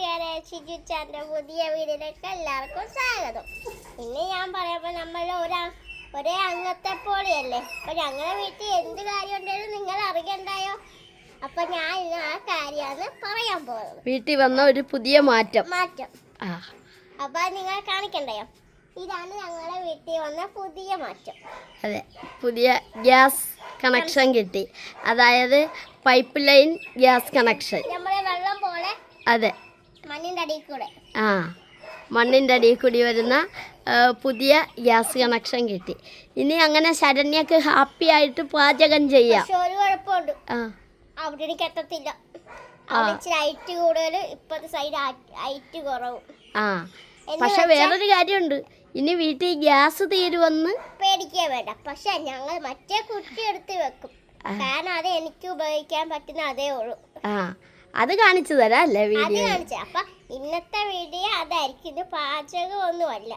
കൂട്ടുകാരെ ഷിജു ചാന്റെ പുതിയ വീടിലേക്ക് എല്ലാവർക്കും സ്വാഗതം. ഇന്ന് ഞാൻ പറയുമ്പോൾ നമ്മൾ ഒരാ ഒരേ അംഗത്തെ പോലെയല്ലേ? അപ്പൊ ഞങ്ങളുടെ വീട്ടിൽ എന്ത് കാര്യം ഉണ്ടെങ്കിലും നിങ്ങൾ അറിയണ്ടായോ? അപ്പൊ ഞാൻ ഇന്ന് ആ കാര്യമാണ് പറയാൻ പോകുന്നത്. വീട്ടിൽ വന്ന ഒരു പുതിയ മാറ്റം. മാറ്റം. ആ. അപ്പൊ നിങ്ങൾ കാണിക്കണ്ടയോ? ഇതാണ് ഞങ്ങളുടെ വീട്ടിൽ വന്ന പുതിയ മാറ്റം. അതെ. പുതിയ ഗ്യാസ് കണക്ഷൻ കിട്ടി. അതായത് പൈപ്പ് ലൈൻ ഗ്യാസ് കണക്ഷൻ. നമ്മളെ വെള്ളം പോലെ അതെ. ആ മണ്ണിന്റെ അടിയിൽ കൂടി വരുന്ന പുതിയ ഗ്യാസ് കണക്ഷൻ കിട്ടി. ഇനി അങ്ങനെ ശരണ്യക്ക് ഹാപ്പി ആയിട്ട് പാചകം ചെയ്യാം. എത്തത്തില്ല ഹൈറ്റ് കൂടുതൽ സൈഡ് ഹൈറ്റ് കുറവും. ആ. പക്ഷെ വേറൊരു കാര്യമുണ്ട്. ഇനി വീട്ടിൽ ഗ്യാസ് തീരുവെന്ന് പേടിക്കാൻ വേണ്ട. പക്ഷെ ഞങ്ങൾ മറ്റേ കുട്ടി എടുത്ത് വെക്കും. കാരണം അത് എനിക്ക് ഉപയോഗിക്കാൻ പറ്റുന്ന അതേ ഉള്ളൂ. ആ. അത് കാണിച്ചു തരാം അല്ലേ അത് വീഡിയോ അപ്പൊ ഇന്നത്തെ വീഡിയോ അതായിരിക്കും. ഇത് പാചകം ഒന്നുമല്ല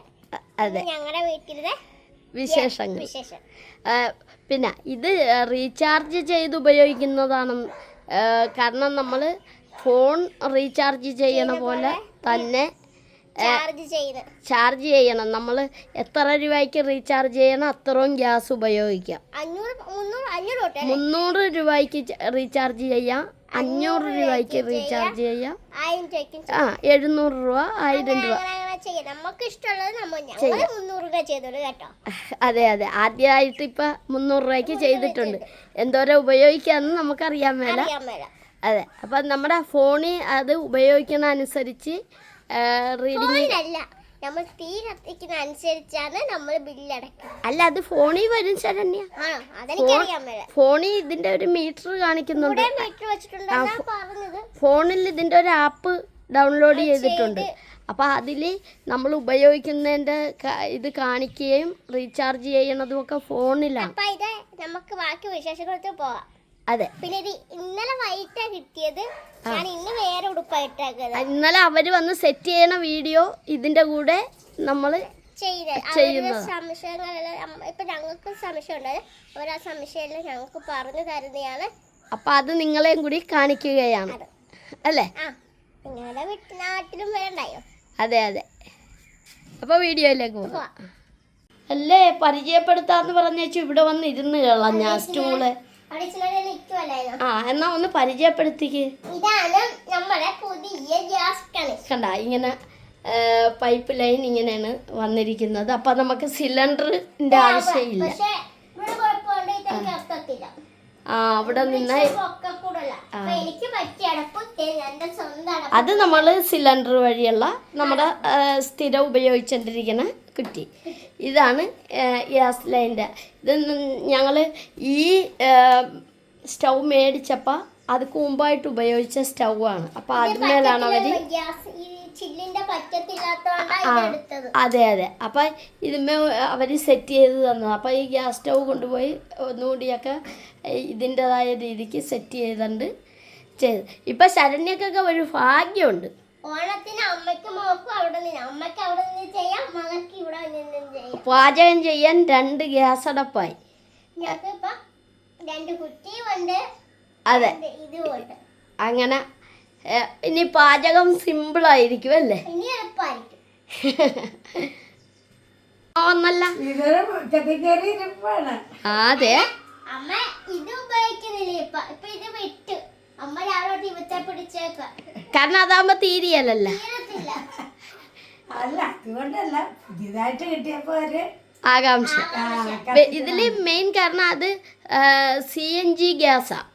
അതെ. ഞങ്ങളുടെ വീട്ടിലെ വിശേഷങ്ങൾ. വിശേഷം. പിന്നെ ഇത് റീചാർജ് ചെയ്ത് ഉപയോഗിക്കുന്നതാണ് കാരണം നമ്മൾ ഫോൺ റീചാർജ് ചെയ്യണ പോലെ തന്നെ ചാർജ് ചെയ്യണം. നമ്മൾ എത്ര രൂപയ്ക്ക് റീചാർജ് ചെയ്യണം അത്രയും ഗ്യാസ് ഉപയോഗിക്കാം. മുന്നൂറ് രൂപയ്ക്ക് റീചാർജ് ചെയ്യാം. അഞ്ഞൂറ് രൂപയ്ക്ക് റീചാർജ് ചെയ്യാം. ആ എഴുന്നൂറ് രൂപ ആയിരം രൂപ. അതെ അതെ. ആദ്യമായിട്ട് ഇപ്പൊ മുന്നൂറ് രൂപയ്ക്ക് ചെയ്തിട്ടുണ്ട്. എന്തോരം ഉപയോഗിക്കാന്ന് നമുക്കറിയാൻ മേല. അതെ. അപ്പൊ നമ്മുടെ ഫോണിൽ അത് ഉപയോഗിക്കുന്ന അനുസരിച്ച് റീഡിങ് നമ്മൾ തീ കത്തിക്കുന്ന അനുസരിച്ചാണ് നമ്മൾ ബില്ല് അടക്കുക അല്ല അത് ഫോണിൽ വരും ശരണ്യ. ആണോ? അതെനിക്കറിയാൻ മേല. ഫോണിൽ ഇതിന്റെ ഒരു മീറ്റർ കാണിക്കുന്നുണ്ട്. മീറ്റർ വെച്ചിട്ടുണ്ടെന്നാ പറഞ്ഞത്. ഫോണിൽ ഇതിന്റെ ഒരു ആപ്പ് ഡൗൺലോഡ് ചെയ്തിട്ടുണ്ട്. അപ്പോൾ അതിൽ നമ്മൾ ഉപയോഗിക്കുന്നതിന്റെ ഇത് കാണിക്കുകയും റീചാർജ് ചെയ്യണതും ഒക്കെ ഫോണിലാണ്. അപ്പൊ ഇത് നമുക്ക് ബാക്കി വിശേഷങ്ങൾക്ക് പോവാം. അതെ. പിന്നെ ഇത് ഇന്നലെ വൈകിട്ടാ കിട്ടിയത്. ഞാൻ ഇന്ന് വേറെ ഉടുപ്പായിട്ടേക്കുന്നത് ഇന്നലെ അവർ വന്ന് സെറ്റ് ചെയ്യണ വീഡിയോ ഇതിന്റെ കൂടെ നമ്മൾ അപ്പൊ അവരുടെ ചെയ്യുന്നത്. സംശയങ്ങളെല്ലാം നമ്മ- ഇപ്പൊ ഞങ്ങൾക്ക് സംശയം ഉണ്ടായത് ഓരോ സംശയമെല്ലാം ഞങ്ങൾക്ക് പറഞ്ഞു തരുന്നതാണ്. അപ്പോൾ അത് നിങ്ങളെയും കൂടി കാണിക്കുകയാണ്. അല്ലേ? ആ. നിങ്ങളുടെ വീട്ടിൽ നാട്ടിലും വരണ്ടായോ? അതെ അതെ. അപ്പൊ വീഡിയോയിലേക്ക് പോവാം. അല്ലേ? പരിചയപ്പെടുത്താന്ന് പറഞ്ഞേച്ചു. ഇവിടെ വന്ന് ഇരുന്ന് കളഞ്ഞ സ്റ്റൂൾ ആ എന്നാ ഒന്ന് പരിചയപ്പെടുത്തിക്ക്. ഇതാണ് നമ്മുടെ പുതിയ ഗ്യാസ് കണക്ഷൻ. കണ്ട ഇങ്ങനെ പൈപ്പ് ലൈൻ ഇങ്ങനെയാണ് വന്നിരിക്കുന്നത്. അപ്പൊ നമുക്ക് സിലിണ്ടറിന്റെ ആവശ്യമില്ല പക്ഷെ ഇവിടെ കുഴപ്പമുണ്ട് ഇതെനിക്ക് അർത്ഥത്തില്ല ആ അവിടെ നിന്ന് ഒക്കെ കൂടല്ല അപ്പൊ എനിക്ക് പറ്റിയ അടപ്പ് എന്റെ സ്വന്തം നിന്ന് അത് നമ്മൾ സിലിണ്ടർ വഴിയുള്ള നമ്മുടെ സ്ഥിരം ഉപയോഗിച്ചുകൊണ്ടിരിക്കുന്ന കുറ്റി. ഇതാണ് ഗ്യാസ് ലൈന്റെ. ഇത് ഞങ്ങൾ ഈ സ്റ്റൗ മേടിച്ചപ്പോൾ അത് കൂമ്പായിട്ട് ഉപയോഗിച്ച സ്റ്റൗ ആണ്. അപ്പോൾ അതിന്മേലാണ് അവർ അതെ അതെ. അപ്പം ഇതിന്മേ അവർ സെറ്റ് ചെയ്ത് തന്നത്. അപ്പോൾ ഈ ഗ്യാസ് സ്റ്റൗ കൊണ്ടുപോയി ഒന്നുകൂടിയൊക്കെ ഇതിന്റെതായ രീതിക്ക് സെറ്റ് ചെയ്തുണ്ട് ചെയ്ത്. ഇപ്പം ശരണ്യക്കൊക്കെ ഒരു ഭാഗ്യമുണ്ട്. ഓണത്തിന് അമ്മയ്ക്ക് മോക്കും അവിടെ നിന്ന് അമ്മയ്ക്ക് അവിടെ നിന്ന് ചെയ്യാം മകൾക്ക് ഇവിടെ നിന്നും ചെയ്യാം. പാചകം ചെയ്യാൻ രണ്ട് ഗ്യാസ് അടപ്പായി. ഞങ്ങൾക്ക് ഇപ്പൊ രണ്ട് കുട്ടിയുമുണ്ട് അതെ. അങ്ങനെ ഇനി പാചകം സിമ്പിൾ ആയിരിക്കും അല്ലേ? ഒന്നല്ല. അതെ. കാരണം അതാകുമ്പോ തീരിയല്ലല്ല അല്ല അതുകൊണ്ടല്ല. പുതിയതായിട്ട് കിട്ടിയപ്പോ ആകാംക്ഷ. ഇതിൽ മെയിൻ കാരണം അത് സി എൻ ജി ഗ്യാസാണ്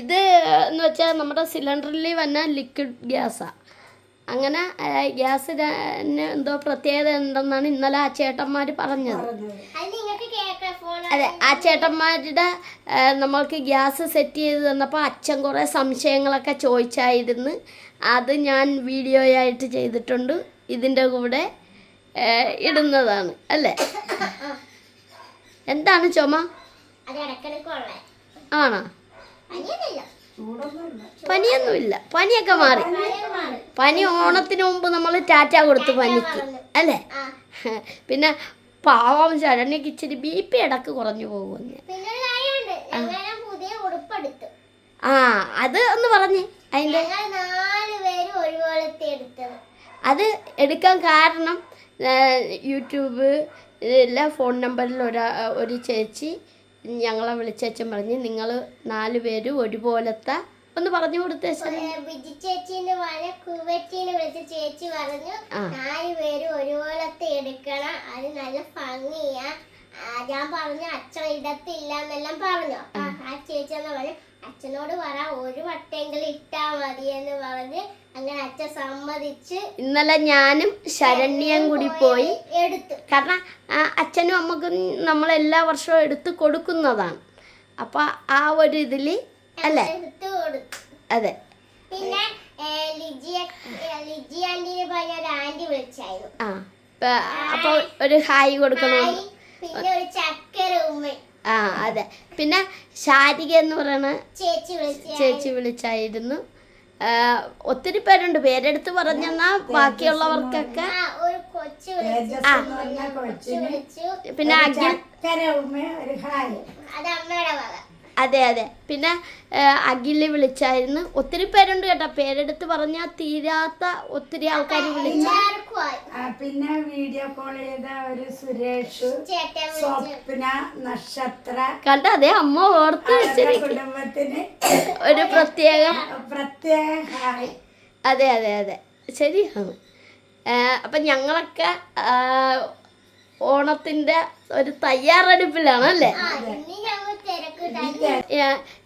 ഇത് എന്ന് വെച്ചാൽ നമ്മുടെ സിലിണ്ടറിൽ വന്ന ലിക്വിഡ് ഗ്യാസാണ് അങ്ങനെ ഗ്യാസിന് എന്തോ പ്രത്യേകത ഉണ്ടെന്നാണ് ഇന്നലെ ആ ചേട്ടന്മാർ പറഞ്ഞത്. അത് ആ ചേട്ടന്മാരുടെ നമ്മൾക്ക് ഗ്യാസ് സെറ്റ് ചെയ്ത് തന്നപ്പോൾ അച്ഛൻ കുറേ സംശയങ്ങളൊക്കെ ചോദിച്ചായിരുന്നു. അത് ഞാൻ വീഡിയോയായിട്ട് ചെയ്തിട്ടുണ്ട്. ഇതിന്റെ കൂടെ ഇടുന്നതാണ്. അല്ലേ? എന്താണ് ചുമ? ആണോ? പനിയൊന്നുമില്ല. പനിയൊക്കെ മാറി. പനി ഓണത്തിന് മുമ്പ് നമ്മൾ ടാറ്റ കൊടുത്തു പനിക്ക്. അല്ലേ? പിന്നെ പാവം ശരണ്യക്ക് ഇച്ചിരി ബി പി ഇടയ്ക്ക് കുറഞ്ഞു പോകുമെന്ന് ആ അത് ഒന്ന് പറഞ്ഞേ. അതിന്റെ അത് എടുക്കാൻ കാരണം യൂട്യൂബ് എല്ലാ ഫോൺ നമ്പറിൽ ഒരാ ഒരു ചേച്ചി ഞങ്ങളെ വിളിച്ചേച്ചൻ പറഞ്ഞു നിങ്ങൾ നാല് പേരും ഒരുപോലത്തെ ഒന്ന് പറഞ്ഞു കൊടുത്തേ ചേച്ചിന്ന് പറഞ്ഞ കുവറ്റിന്ന് വിളിച്ച ചേച്ചി പറഞ്ഞു നാല് പേരും ഒരുപോലത്തെ എടുക്കണം അത് നല്ല ഭംഗിയാ. ഞാൻ പറഞ്ഞു അച്ഛൻ ഇടത്തില്ല എന്നെല്ലാം പറഞ്ഞു. അപ്പൊ ആ. പറഞ്ഞു അച്ഛനോട് പറ ഒരു വട്ടെങ്കിലും ഇട്ടാ മതി എന്ന് പറഞ്ഞ് അങ്ങനെ അച്ഛൻ സമ്മതിച്ച് ഇന്നലെ ഞാനും ശരണ്യം കൂടി പോയി എടുത്തു. കാരണം അച്ഛനും അമ്മക്കും നമ്മൾ എല്ലാ വർഷവും എടുത്ത് കൊടുക്കുന്നതാണ്. അപ്പൊ ആ ഒരു ഇതിൽ അല്ലേ? അതെ. പിന്നെ ഏ, ലിജിയ ഏ, ലിജി ആന്റിനെ പറഞ്ഞ ഒരു ആന്റി വിളിച്ചായിരുന്നു. ആ അപ്പൊ ഒരു ഹായ് കൊടുക്കണം പിന്നെ ഒരു ചക്കര ഉമ്മ ആ അതെ. പിന്നെ ശാരിക എന്ന് പറയുന്ന ചേച്ചി വിളിച്ച ചേച്ചി വിളിച്ചായിരുന്നു. ഒത്തിരി പേരുണ്ട്. പേരെടുത്ത് പറഞ്ഞെന്നാ ബാക്കിയുള്ളവർക്കൊക്കെ. പിന്നെ അഖിൽ. അത് അതെ. പിന്നെ അഖിൽ വിളിച്ചായിരുന്നു. ഒത്തിരി പേരുണ്ട് കേട്ടോ. പേരെടുത്ത് പറഞ്ഞാൽ തീരാത്ത ഒത്തിരി ആൾക്കാർ വിളിച്ചു. ആ, പിന്നെ വീഡിയോ കോൾ ചെയ്ത ഒരു സുരേഷ് സ്വപ്ന നക്ഷത്ര. കണ്ട? അതെ അമ്മ ഓർത്ത് അവരുടെ വെച്ചിരിക്കും കുടുംബത്തിന് ഒരു പ്രത്യേകം പ്രത്യേക ഹായ് അതെ അതെ അതെ. ശരിയാണ് ആ, അപ്പം ഞങ്ങളൊക്കെ ആ, ഓണത്തിന്റെ ഒരു തയ്യാറെടുപ്പിലാണ് അല്ലേ?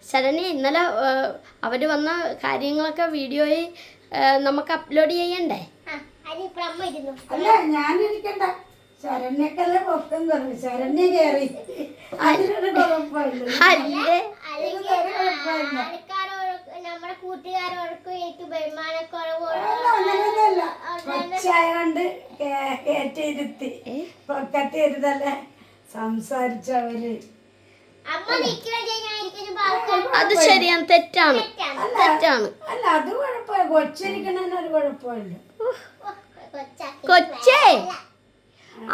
ശരണി ഇന്നലെ അവർ വന്ന കാര്യങ്ങളൊക്കെ വീഡിയോയിൽ നമുക്ക് അപ്ലോഡ് ചെയ്യണ്ടേ? അല്ല ഞാനിരിക്കണ്ട. ശരണ്യക്കല്ലേ പൊക്കം പറഞ്ഞു ശരണ്യ കയറി അതിനൊരു കുഴപ്പമില്ല. അല്ലേ അല്ലെങ്കിൽ ആൾക്കാരോട് നമ്മുടെ കൂട്ടുകാരോടൊക്കും എനിക്ക് ബഹുമാനക്കുറവോട് അല്ല അങ്ങനെയൊന്നുമല്ല. കൊച്ചായോണ്ട് കേ- കേറ്റിയിരുത്തി പൊക്കത്തിരുതല്ലേ സംസാരിച്ചവര്. അത് ശരിയാണ് തെറ്റാണ്. തെറ്റാണ്. അല്ല അത് കുഴപ്പമില്ല. കൊച്ചിരിക്കണ ഒരു കുഴപ്പമില്ല. കൊച്ചേ?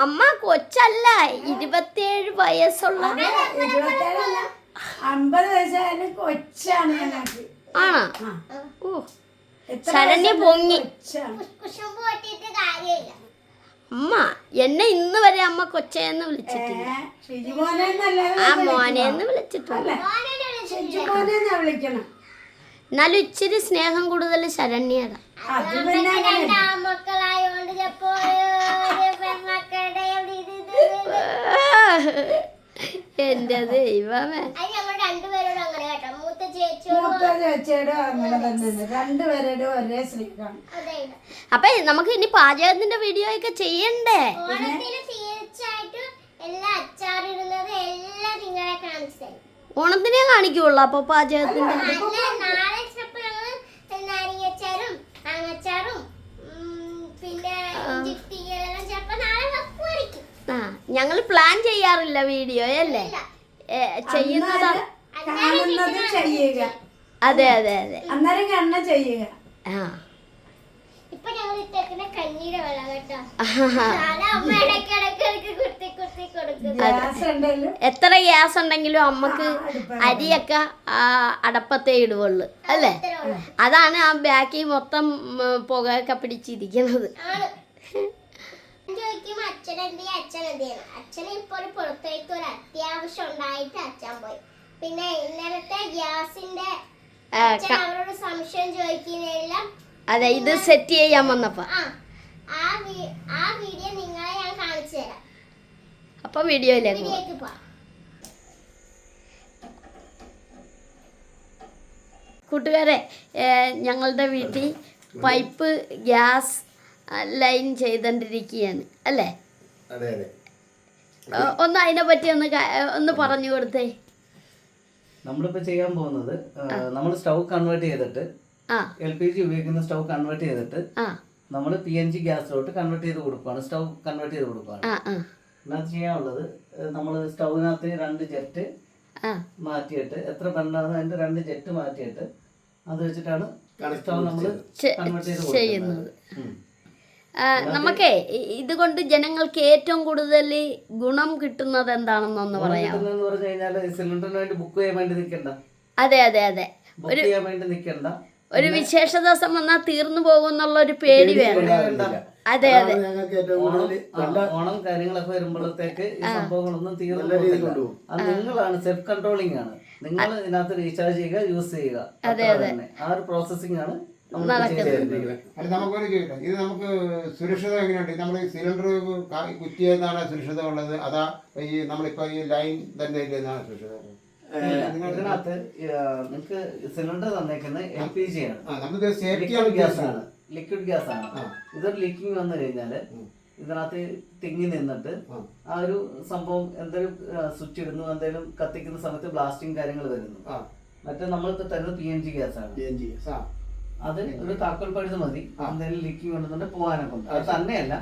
അമ്മ കൊച്ചല്ല ഇരുപത്തിയേഴ് വയസ്സുള്ള അമ്പത് വയസ്സായാലും കൊച്ചാണ് ആണോ? ഓ എത്ര ശരണ്യ പൊങ്ങി. അമ്മ എന്നെ ഇന്ന് വരെ അമ്മ കൊച്ചേന്ന് വിളിച്ചിട്ടില്ല. ആ വിളിക്കണം. മോനെന്ന് വിളിച്ചിട്ടുണ്ട്. അല്ലേ? മോനെ വിളിച്ചു ഷിജുമോനെ എന്നാ വിളിക്കണം എന്നാലും ഇച്ചിരി സ്നേഹം കൂടുതൽ ശരണ്യത എന്റെ പിന്നെ അപ്പൊ നമുക്ക് ഇനി പാചകത്തിന്റെ വീഡിയോ ഒക്കെ ചെയ്യണ്ടേ? ഓണത്തിന് കാണിക്കുള്ളൂ അപ്പൊ പാചകത്തിന്റെ ഞങ്ങൾ പ്ലാൻ ചെയ്യാറില്ല വീഡിയോ അല്ലേ? ചെയ്യുന്നതാ. ചെയ്യുക. അതെ അതെ അതെ. അന്നേരം എണ്ണ ചെയ്യുക. ആ. ഇപ്പൊ ഞങ്ങൾ ഇട്ടേക്കുന്ന കഞ്ഞിയുടെ വെള്ളം കേട്ടോ. എത്ര ഗ്യാസ് ഉണ്ടെങ്കിലും അമ്മയ്ക്ക് അരിയൊക്കെ ആ അടപ്പത്തേ ഇടുവുള്ളു. അല്ലേ? അതാണ് ആ ബാക്കി മൊത്തം പുകയൊക്കെ പിടിച്ചിരിക്കുന്നത് ആണ്. ഞാൻ ചോദിക്കും അച്ഛൻ എന്ത് ചെയ്യും അച്ഛൻ എന്ത് ചെയ്യണം അച്ഛന് ഇപ്പൊ ഒരു പുറത്തേക്ക് ഒരു അത്യാവശ്യം ഉണ്ടായിട്ട് അച്ഛൻ പോയി. പിന്നെ ഇന്നലത്തെ ഗ്യാസിന്റെ അവരോട് സംശയം ചോദിക്കുന്നതെല്ലാം അതെ ഇത് സെറ്റ് ചെയ്യാൻ വന്നപ്പോ. ആ ആ വീഡിയോ നിങ്ങളെ ഞാൻ കാണിച്ചു തരാം. അപ്പൊ വീഡിയോയിലേക്ക് കൂട്ടുകാരെ ഞങ്ങളുടെ വീട്ടിൽ പൈപ്പ് ഗ്യാസ് ലൈൻ ചെയ്തോണ്ടിരിക്കുകയാണ് അല്ലേ? അതെ അതെ. ഒന്ന് അതിനെ പറ്റി ഒന്ന് ഒന്ന് പറഞ്ഞു കൊടുത്തേ. നമ്മളിപ്പോൾ ചെയ്യാൻ പോകുന്നത് നമ്മൾ സ്റ്റൗ കൺവേർട്ട് ചെയ്തിട്ട് ആ. എൽ പി ജി ഉപയോഗിക്കുന്ന സ്റ്റൗ കൺവേർട്ട് ചെയ്തിട്ട് ആ. നമ്മൾ പി എൻ ജി ഗ്യാസിലോട്ട് കൺവേർട്ട് ചെയ്ത് കൊടുക്കുകയാണ് സ്റ്റൗ കൺവേർട്ട് ചെയ്ത് കൊടുക്കുകയാണ് എന്നാ ചെയ്യാനുള്ളത് നമ്മൾ സ്റ്റൗവിനകത്ത് രണ്ട് ജെറ്റ് ആ. മാറ്റിയിട്ട് എത്ര ബണ്ടാണ് അതിന്റെ രണ്ട് ജെറ്റ് മാറ്റിയിട്ട് അത് വെച്ചിട്ടാണ് സ്റ്റൗ നമ്മൾ കൺവേർട്ട് ചെയ്ത് ചെയ്യുന്നത്. കൊടുക്കുന്നത്. നമുക്കേ ഇതുകൊണ്ട് ജനങ്ങൾക്ക് ഏറ്റവും കൂടുതൽ ഗുണം കിട്ടുന്നത് എന്താണെന്നൊന്ന് പറയാം കിട്ടുന്നതെന്ന് പറഞ്ഞു കഴിഞ്ഞാൽ സിലിണ്ടറിന് വേണ്ടി ബുക്ക് ചെയ്യാൻ വേണ്ടി നിൽക്കണ്ട. അതെ അതെ അതെ. ബുക്ക് ചെയ്യാൻ ഒരു വിശേഷ ദിവസം വന്നാൽ തീർന്നു പോകുന്നുള്ള ഒരു പേടി വേണം. അതെ അതെ. ഓണം കൂടുതൽ ഓണം കാര്യങ്ങളൊക്കെ വരുമ്പോഴത്തേക്ക് ഈ സംഭവങ്ങളൊന്നും തീർന്നു നിങ്ങളാണ് സെൽഫ് കൺട്രോളിംഗ് ആണ്. നിങ്ങൾ ഇതിനകത്ത് റീചാർജ് ചെയ്യുക യൂസ് ചെയ്യുക. അതെ, അതെ. ആ ഒരു പ്രോസസ്സിംഗ് ആണ്. അല്ല നമുക്കൊരു ചോദിക്കാം ഇത് നമുക്ക് സുരക്ഷിത എങ്ങനെയുണ്ട്? നമ്മൾ ഈ സിലിണ്ടർ കുറ്റിയെന്നാണ് സുരക്ഷിത ഉള്ളത്? അതാ ഈ നമ്മളിപ്പോ ഈ ലൈൻ തന്നെ ഇല്ലെന്നാണ് സുരക്ഷിത ഉള്ളത്? ഇതിനകത്ത് നിങ്ങൾക്ക് സിലിണ്ടർ തന്നേക്കുന്നത് എൽ പി ജി ആണ്. ഗ്യാസ് ആണ്. ലിക്വിഡ് ഗ്യാസ് ആണ്. ഇതൊരു ലീക്കിംഗ് വന്നു കഴിഞ്ഞാൽ. ഇതിനകത്ത് തിങ്ങി നിന്നിട്ട് ആ. ഒരു സംഭവം എന്തെങ്കിലും സ്വിച്ച് ഇടുന്നു എന്തെങ്കിലും കത്തിക്കുന്ന സമയത്ത് ബ്ലാസ്റ്റിംഗ് കാര്യങ്ങൾ വരുന്നു. മറ്റേ നമ്മളിപ്പോ തരുന്നത് പി എൻ ജി ഗ്യാസ് ആണ്. PNG. ആ. അത് ഒരു താക്കോൽ പഴുത് മതി. എന്തെങ്കിലും ലീക്കിംഗ് ഉണ്ടെന്നുണ്ടെങ്കിൽ പോകാനൊക്കെ ഉണ്ട് അത് തന്നെയല്ല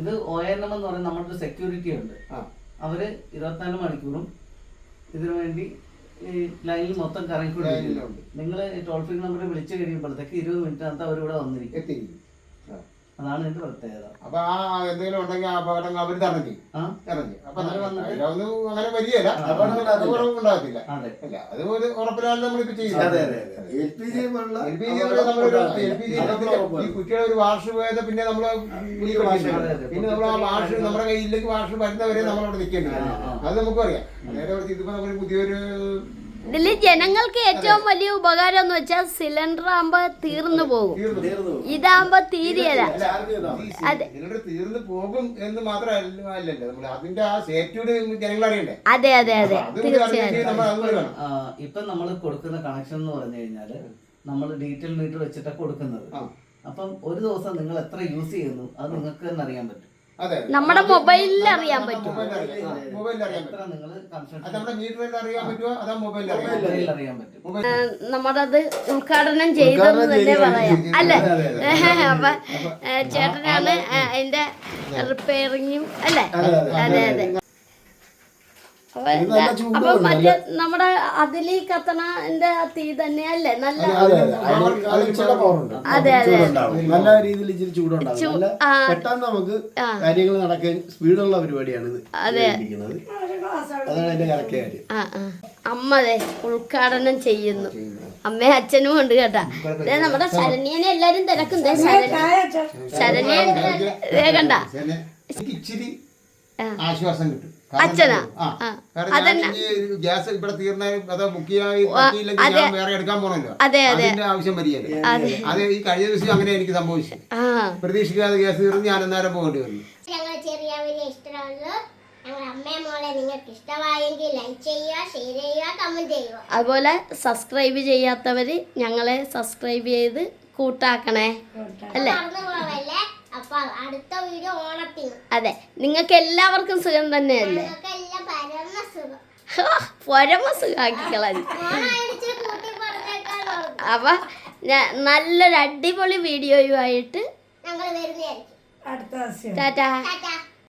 ഇത് ഒ എൻ എം എന്ന് പറയുന്ന നമ്മുടെ സെക്യൂരിറ്റി ഉണ്ട്. അവർ ഇരുപത്തിനാല് മണിക്കൂറും ഇതിനു വേണ്ടി ഈ ലൈനിൽ മൊത്തം കറങ്ങിക്കൊണ്ടിരിക്കുന്നുണ്ട് നിങ്ങൾ ടോൾ ഫ്രീ നമ്പറിൽ വിളിച്ചു കഴിയുമ്പോഴത്തേക്ക് ഇരുപത് മിനിറ്റിനകത്ത് അവർ ഇവിടെ വന്നിരിക്കും. എത്തിയിരിക്കും. അതാണ് ഇതിന്റെ പ്രത്യേകത. അപ്പൊ ആ എന്തെങ്കിലും ഉണ്ടെങ്കിൽ ആ അപകടങ്ങൾ അവർ അപ്പൊ അതിലൊന്നും അങ്ങനെ ഉണ്ടാകത്തില്ല. അല്ല അത് ഒരു ഉറപ്പിലാണ് നമ്മളിപ്പോ ചെയ്യുന്നത് എൽ പി ജി. ഈ കുട്ടിയുടെ ഒരു വാർഷ് പോയത് പിന്നെ നമ്മൾ. പിന്നെ നമ്മൾ ആ വാർഷ് നമ്മുടെ കയ്യിലേക്ക് വാർഷ് വരുന്നവരെ നമ്മളവിടെ നിൽക്കേണ്ടി. അത് നമുക്കറിയാം. നേരെ ഇതിപ്പോ നമ്മൾ പുതിയൊരു ഇതിൽ ജനങ്ങൾക്ക് ഏറ്റവും വലിയ ഉപകാരം എന്ന് വെച്ചാൽ സിലിണ്ടർ ആകുമ്പോ തീർന്നു പോകും. ഇതാകുമ്പോ തീരെയല്ല. അതെ. ഇതിലൂടെ തീർന്നു പോകും എന്ന് മാത്രമല്ല അല്ലല്ലോ നമ്മൾ അതിന്റെ ആ സേഫ്റ്റിയുടെ ജനങ്ങൾ അറിയണ്ടേ? അതെ അതെ അതെ. ഇപ്പൊ നമ്മൾ കൊടുക്കുന്ന കണക്ഷൻ എന്ന് പറഞ്ഞു കഴിഞ്ഞാൽ നമ്മൾ ഡീറ്റെയിൽ മീറ്റർ വെച്ചിട്ടാണ് കൊടുക്കുന്നത്. അപ്പം ഒരു ദിവസം നിങ്ങൾ എത്ര യൂസ് ചെയ്യുന്നു അത് നിങ്ങൾക്ക് തന്നെ അറിയാൻ പറ്റും. നമ്മുടെ മൊബൈലിൽ അറിയാൻ പറ്റും. നമ്മളത് ഉദ്ഘാടനം ചെയ്തെന്ന് തന്നെ പറയാം. അല്ലേ? അപ്പൊ ചേട്ടനാണ് അതിന്റെ റിപ്പയറിങ്ങും അല്ലേ? അതെ, അതെ. അപ്പൊ അപ്പൊ മറ്റേ നമ്മുടെ അതിലീ കത്തണന്റെ തീ തന്നെയല്ലേ? നല്ല അതെ അതെ. നല്ല രീതിയിൽ ഇച്ചിരി ചൂടുണ്ടാവും. പെട്ടെന്ന് നമുക്ക് കാര്യങ്ങൾ നടക്കാൻ സ്പീഡുള്ള പരിപാടിയാണ് ഇത് അതെ. അതാണ് കറക്റ്റ് കാര്യം. അമ്മതെ ഉദ്ഘാടനം ചെയ്യുന്നു. അമ്മേ അച്ഛനും ഉണ്ട് കേട്ടാ. ദേ നമ്മുടെ ശരണ്യനെ എല്ലാരും തിരക്കും. ശരണ്യ എനിക്ക് ഇച്ചിരി ആശ്വാസം കിട്ടും. അച്ഛനാ? ഗ്യാസ് ഇവിടെ തീർന്നാലും അത്. ഞാൻ വേറെ എടുക്കാൻ പോണല്ലോ. അതിന്റെ ആവശ്യം വരികയല്ലേ. അതെ. അത്. ഈ കഴിഞ്ഞ ദിവസം അങ്ങനെ എനിക്ക് സംഭവിച്ചു ആ. പ്രതീക്ഷിക്കാതെ ഗ്യാസ് തീർന്ന് ഞാൻ അന്നേരം പോകേണ്ടി വന്നു. ഞങ്ങൾ ചെറിയ വലിയ ഇഷ്ടമുള്ളൂ. ഞങ്ങൾ അമ്മയെ മോളെ നിങ്ങൾക്ക് ഇഷ്ടമായെങ്കിൽ ലൈക്ക് ചെയ്യുക ഷെയർ ചെയ്യുക കമന്റ് ചെയ്യുക. അതുപോലെ സബ്സ്ക്രൈബ് ചെയ്യാത്തവര് ഞങ്ങളെ സബ്സ്ക്രൈബ് ചെയ്ത് കൂട്ടാക്കണേ. അല്ലേ? അപ്പൊ അടുത്ത വീഡിയോ ഓണത്തിന്. അതെ നിങ്ങൾക്ക് എല്ലാവർക്കും സുഖം തന്നെയല്ലേ? ഞങ്ങൾക്ക് എല്ലാം പരമ സുഖം. പരമ സുഖമാക്കി കളഞ്ഞു ഓണായിട്ട് കൂട്ടി പറഞ്ഞേക്കാൻ അപ്പൊ നല്ലൊരു അടിപൊളി വീഡിയോയുമായിട്ട് ഞങ്ങൾ വരുന്നതായിരിക്കും. ടാറ്റാ.